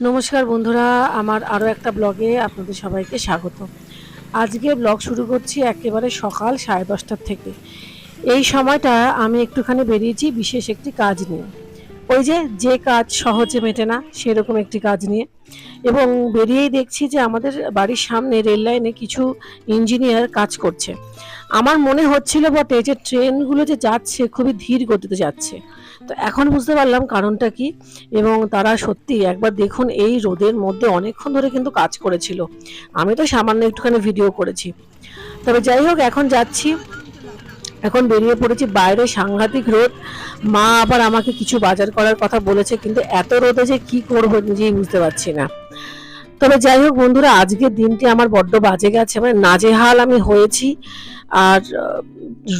নমস্কার বন্ধুরা, আমার আরও একটা ব্লগে আপনাদের সবাইকে স্বাগত। আজকে ব্লগ শুরু করছি একেবারে সকাল সাড়ে দশটার থেকে। এই সময়টা আমি একটুখানি বেরিয়েছি বিশেষ একটি কাজ নিয়ে। ওই যে যে কাজ সহজে মেটে না, সেরকম একটি কাজ নিয়ে। এবং বেরিয়েই দেখছি যে আমাদের বাড়ির সামনে রেল লাইনে কিছু ইঞ্জিনিয়ার কাজ করছে। আমার মনে হচ্ছিল বটে যে ট্রেনগুলো যে যাচ্ছে খুবই ধীর গতিতে যাচ্ছে। তো এখন বুঝতে পারলাম কারণটা কি এবং তারা সত্যি একবার দেখুন এই রোদের মধ্যে অনেকক্ষণ ধরে কিন্তু কাজ করেছিল। আমি তো সামান্য একটুখানি ভিডিও করেছি। তবে যাই হোক, এখন যাচ্ছি। এখন বেরিয়ে পড়েছি বাইরে সাংঘাতিক রোদ। মা আবার আমাকে কিছু বাজার করার কথা বলেছে, কিন্তু এত রোদে যে কি করব নিজেই বুঝতে পারছি না। তবে যাই হোক বন্ধুরা, আজকের দিনটি আমার বড্ড বাজে গেছে। মানে নাজেহাল আমি হয়েছি। আর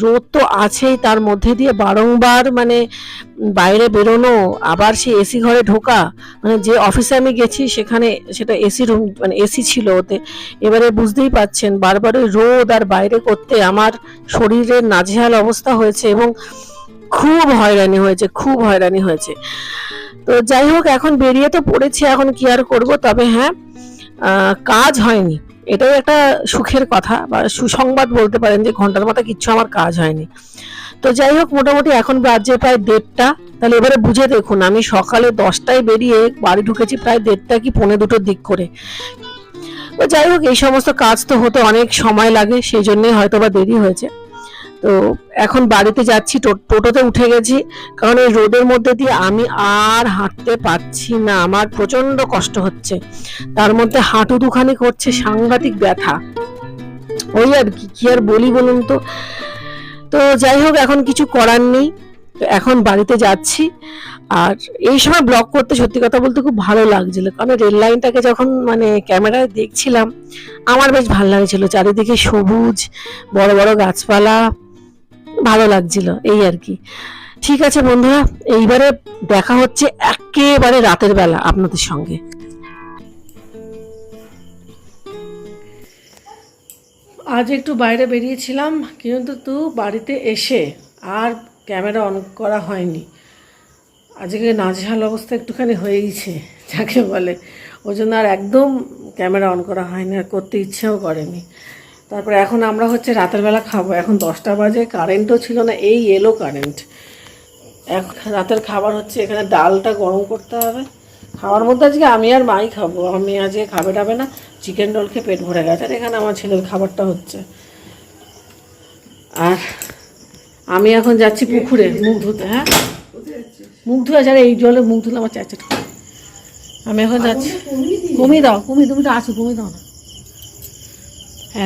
রোদ তো আছেই, তার মধ্যে দিয়ে বারংবার মানে বাইরে বেরোনো, আবার সে এসি ঘরে ঢোকা মানে যে অফিসে আমি গেছি সেখানে সেটা এসি রুম মানে এসি ছিল ওতে। এবারে বুঝতেই পাচ্ছেন বারবার ওই রোদ আর বাইরে করতে আমার শরীরের নাজেহাল অবস্থা হয়েছে এবং খুব হয়রানি হয়েছে, খুব হয়রানি হয়েছে। তো যাই হোক, এখন বেরিয়ে তো পড়েছি, এখন কি আর করব? তবে হ্যাঁ কাজ হয়নি। এটাও একটা সুখের কথা বা সুসংবাদ বলতে পারেন যে ঘণ্টার মাথা কিচ্ছু আমার কাজ হয়নি। তো যাই হোক, মোটামুটি এখন বাজে প্রায় দেড়টা। তাহলে এবারে বুঝে দেখুন, আমি সকালে দশটায় বেরিয়ে বাড়ি ঢুকেছি প্রায় দেড়টা কি পৌনে দুটোর দিক করে। যাই হোক, এই সমস্ত কাজ তো হতে অনেক সময় লাগে, সেই জন্যই হয়তো বা দেরি হয়েছে। তো এখন বাড়িতে যাচ্ছি টোটোতে উঠে গেছি। কারণ এই রোদের মধ্যে দিয়ে আমি আর হাঁটতে পারছি না, আমার প্রচণ্ড কষ্ট হচ্ছে। তার মধ্যে হাঁটু দুখানি করছে, সাংঘাতিক ব্যথা। ওই আর কি কি আর বলি বলুন তো? তো যাই হোক, এখন কিছু করার নেই। তো এখন বাড়িতে যাচ্ছি। আর এই সময় ব্লগ করতে সত্যি কথা বলতে খুব ভালো লাগছিল। কারণ রেল লাইনটাকে যখন মানে ক্যামেরায় দেখছিলাম, আমার বেশ ভালো লাগছিল। চারিদিকে সবুজ, বড় বড় গাছপালা ভালো লাগছিল, এই আর কি। ঠিক আছে বন্ধুরা, এইবারে দেখা হচ্ছে একেবারে রাতের বেলা আপনাদের সঙ্গে। আজ একটু বাইরে বেরিয়েছিলাম, কিন্তু তু বাড়িতে এসে আর ক্যামেরা অন করা হয়নি। আজকে নাজেহাল অবস্থা একটুখানি হয়ে গেছে যাকে বলে। ওই জন্য আর একদম ক্যামেরা অন করা হয়নি, আর করতে ইচ্ছেও করেনি। তারপরে এখন আমরা হচ্ছে রাতের বেলা খাব। এখন দশটা বাজে কারেন্টও ছিল না, এই এলো কারেন্ট এক রাতের খাবার হচ্ছে এখানে ডালটা গরম করতে হবে। খাওয়ার মধ্যে আজকে আমি আর মাই খাব। আমি আজকে খাবে টাবে না চিকেন রোল খেয়ে পেট ভরে গেছে। আর এখানে আমার ছেলের খাবারটা হচ্ছে। আর আমি এখন যাচ্ছি পুকুরে, মুখ ধুতে হ্যাঁ? মুখ ধুয়ে যারা এই জলে মুখ ধুলে আমার চাচা আমি এখন যাচ্ছি। কমিয়ে দাও, কমিয়ে তুমি তো আছো, কমিয়ে দাও না।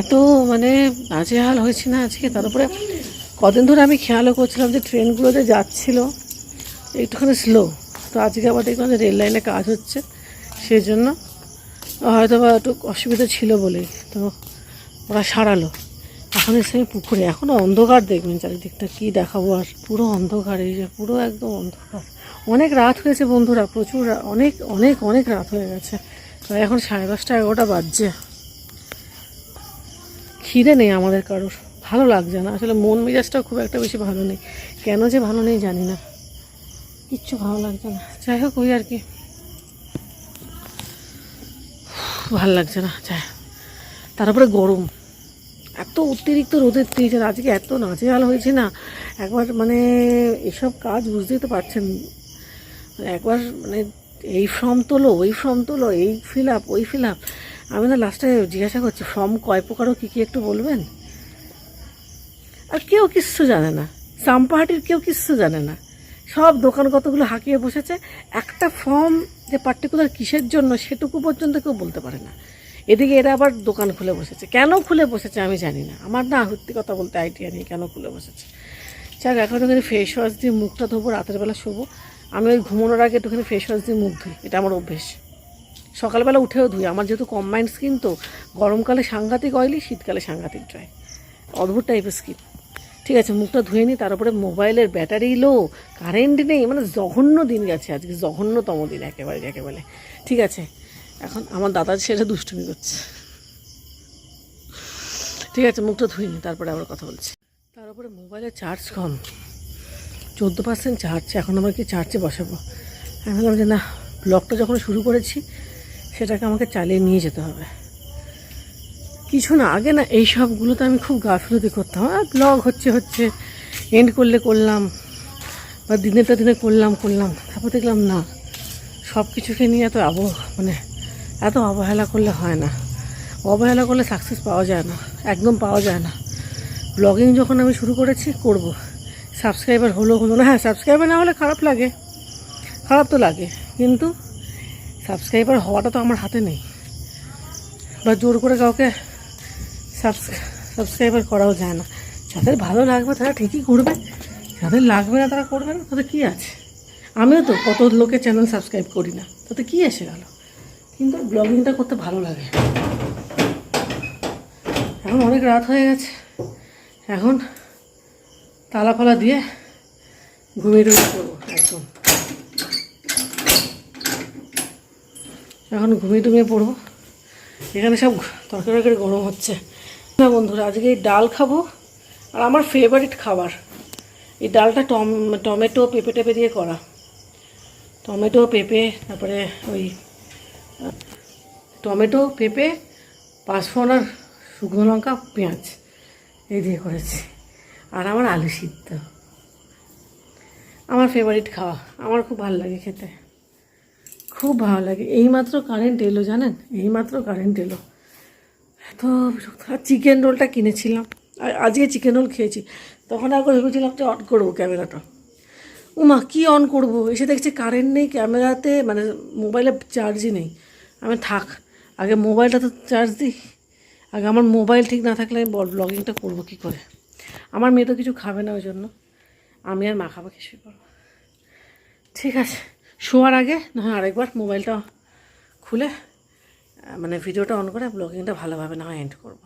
এত মানে নাজেহাল হয়েছে না আজকে? তারপরে কদিন ধরে আমি খেয়ালও করছিলাম যে ট্রেনগুলো যে যাচ্ছিল, একটুখানি স্লো তো আজকে আবার দেখলাম যে রেল লাইনে কাজ হচ্ছে সেই জন্য হয়তো বা একটু অসুবিধা ছিল বলেই তো ওরা সারালো। এখন এসে আমি পুকুরে এখনও অন্ধকার দেখবেন চারিদিকটা, কী দেখাবো আর? পুরো অন্ধকার, এই যে পুরো একদম অন্ধকার। অনেক রাত হয়েছে বন্ধুরা, প্রচুর অনেক অনেক অনেক রাত হয়ে গেছে। তো এখন সাড়ে দশটা এগারোটা বাজছে। খিদে নেই আমাদের কারোর। ভালো লাগছে না। আসলে মন মেজাজটাও খুব একটা বেশি ভালো নেই। কেন যে ভালো নেই জানি না। কিচ্ছু ভালো লাগছে না। যাই হোক, ওই আর কি। ভালো লাগছে না। যাই তারপরে গরম। এত অতিরিক্ত রোদের তেজ, আর আজকে এত নাজেহাল হয়েছে না। একবার মানে এসব কাজ বুঝতেই তো পারছেন। একবার মানে এই ফর্ম তোলো, ওই ফর্ম তোলো, এই ফিল আপ ওই ফিল আপ আমি না লাস্টে জিজ্ঞাসা করছি ফর্ম কয় প্রকারও কী কী একটু বলবেন? আর কেউ কিচ্ছু জানে না। সাম্পাহাটির কেউ কিচ্ছু জানে না। সব দোকান কতগুলো হাঁকিয়ে বসেছে, একটা ফর্ম যে পার্টিকুলার কিসের জন্য সেটুকু পর্যন্ত কেউ বলতে পারে না। এদিকে এরা আবার দোকান খুলে বসেছে। কেন খুলে বসেছে আমি জানি না। আমার না সত্যি কথা বলতে আইডিয়া নেই কেন খুলে বসেছে। যাক, এখন একটুখানি ফেস ওয়াশ দিয়ে মুখটা ধোবো, রাতের বেলা শোবো। আমি ওই ঘুমানোর আগে একটুখানি ফেস ওয়াশ দিয়ে মুখ ধুই। এটা আমার অভ্যেস। সকালবেলা উঠেও ধুই। আমার যেহেতু কম্বাইন্ড স্কিন তো, গরমকালে সাংঘাতিক অয়েলি শীতকালে সাংঘাতিক ড্রাই অদ্ভুত টাইপের স্কিন ঠিক আছে, মুখটা ধুয়ে নিই তার উপরে মোবাইলের ব্যাটারি লো কারেন্ট নেই মানে জঘন্য দিন গেছে আজকে, জঘন্যতম দিন একেবারে যাকে বলে ঠিক আছে, এখন আমার দাদা সেটা দুষ্টুমি করছে। ঠিক আছে, মুখটা ধুয়ে নিই, তারপরে আবার কথা বলছি। তার উপরে মোবাইলের চার্জ কম। চোদ্দ পার্সেন্ট চার্জ এখন আমার কি চার্জে বসাবো? আমি ভাবলাম যে না ব্লগটা যখন শুরু করেছি সেটাকে আমাকে চালিয়ে নিয়ে যেতে হবে। কিছু না, আগে না এই সবগুলোতে আমি খুব গাফিলতি করতাম। আর ব্লগ হচ্ছে হচ্ছে এন্ড করলে করলাম, বা দিনেটা দিনে করলাম করলাম, তারপর দেখলাম না সব কিছুকে নিয়ে এত আব মানে এত অবহেলা করলে হয় না। অবহেলা করলে সাকসেস পাওয়া যায় না, একদম পাওয়া যায় না। ব্লগিং যখন আমি শুরু করেছি, করব। সাবস্ক্রাইবার হলো হলো না হ্যাঁ সাবস্ক্রাইবার না হলে খারাপ লাগে। খারাপ তো লাগে, কিন্তু সাবস্ক্রাইবার হওয়াটা তো আমার হাতে নেই। বা জোর করে কাউকে সাবস্ক্রাইবার করাও যায় না। যাদের ভালো লাগবে তারা ঠিকই করবে, যাদের লাগবে না তারা করবে না, তাতে কী আছে? আমিও তো কত লোকের চ্যানেল সাবস্ক্রাইব করি না, তাতে কী এসে গেল? কিন্তু ব্লগিংটা করতে ভালো লাগে। এখন অনেক রাত হয়ে গেছে। এখন তালা ফালা দিয়ে ঘুমিয়ে টুমিয়ে পড়ব, একদম। এখন ঘুমিয়ে টুমিয়ে পড়ব। এখানে সব তরকারি তরকারি গরম হচ্ছে। না বন্ধুরা, আজকে এই ডাল খাব আর আমার ফেভারিট খাবার। এই ডালটা টম টমেটো পেঁপে টেপে দিয়ে করা। টমেটো, পেঁপে, তারপরে ওই, টমেটো, পেঁপে, পাঁচফোড়ন আর শুকনো লঙ্কা, পেঁয়াজ এই দিয়ে করেছি। আর আমার আলু সিদ্ধ। আমার ফেভারিট খাওয়া। আমার খুব ভালো লাগে খেতে। খুব ভালো লাগে। এইমাত্র কারেন্ট এলো জানেন? এইমাত্র কারেন্ট এলো। এত বিরক্ত। আর চিকেন রোলটা কিনেছিলাম। আর আজকে চিকেন রোল খেয়েছি। তখন একবার ভেবেছিলাম যে অন করব ক্যামেরাটা। উমা, কি অন করব? এসে দেখছি কারেন্ট নেই, ক্যামেরাতে মানে মোবাইলে চার্জই নেই। আমি থাক, আগে মোবাইলটা তো চার্জ দিই। আগে আমার মোবাইল ঠিক না থাকলে আমি ব্লগিংটা করব কী করে? আমার মেয়ে তো কিছু খাবে না ওই জন্য। আমি আর মাখামাখি শুয়ে পড়ব ঠিক আছে। শোয়ার আগে, না হয় আরেকবার মোবাইলটা খুলে মানে ভিডিওটা অন করে ব্লগিংটা ভালোভাবে না হয় এন্ড করব।